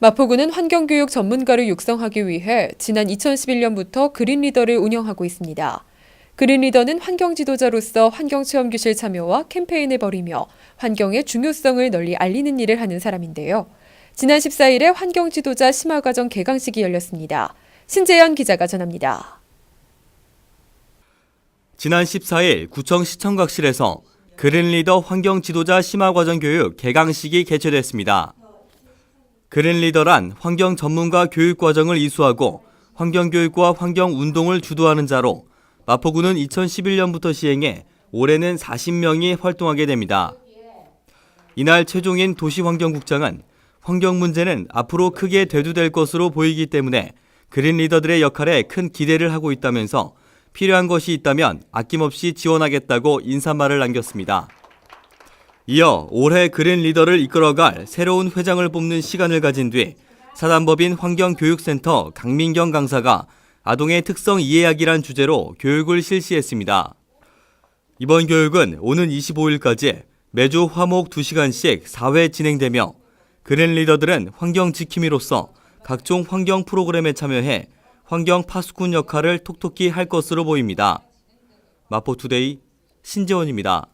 마포구는 환경교육 전문가를 육성하기 위해 지난 2011년부터 그린리더를 운영하고 있습니다. 그린리더는 환경지도자로서 환경체험교실 참여와 캠페인을 벌이며 환경의 중요성을 널리 알리는 일을 하는 사람인데요. 지난 14일에 환경지도자 심화과정 개강식이 열렸습니다. 신재현 기자가 전합니다. 지난 14일 구청 시청각실에서 그린리더 환경지도자 심화과정 교육 개강식이 개최됐습니다. 그린리더란 환경 전문가 교육 과정을 이수하고 환경교육과 환경운동을 주도하는 자로 마포구는 2011년부터 시행해 올해는 40명이 활동하게 됩니다. 이날 최종인 도시환경국장은 환경 문제는 앞으로 크게 대두될 것으로 보이기 때문에 그린 리더들의 역할에 큰 기대를 하고 있다면서 필요한 것이 있다면 아낌없이 지원하겠다고 인사말을 남겼습니다. 이어 올해 그린 리더를 이끌어갈 새로운 회장을 뽑는 시간을 가진 뒤 사단법인 환경교육센터 강민경 강사가 아동의 특성 이해하기란 주제로 교육을 실시했습니다. 이번 교육은 오는 25일까지 매주 화목 2시간씩 4회 진행되며 그린 리더들은 환경 지킴이로서 각종 환경 프로그램에 참여해 환경 파수꾼 역할을 톡톡히 할 것으로 보입니다. 마포투데이 신재원입니다.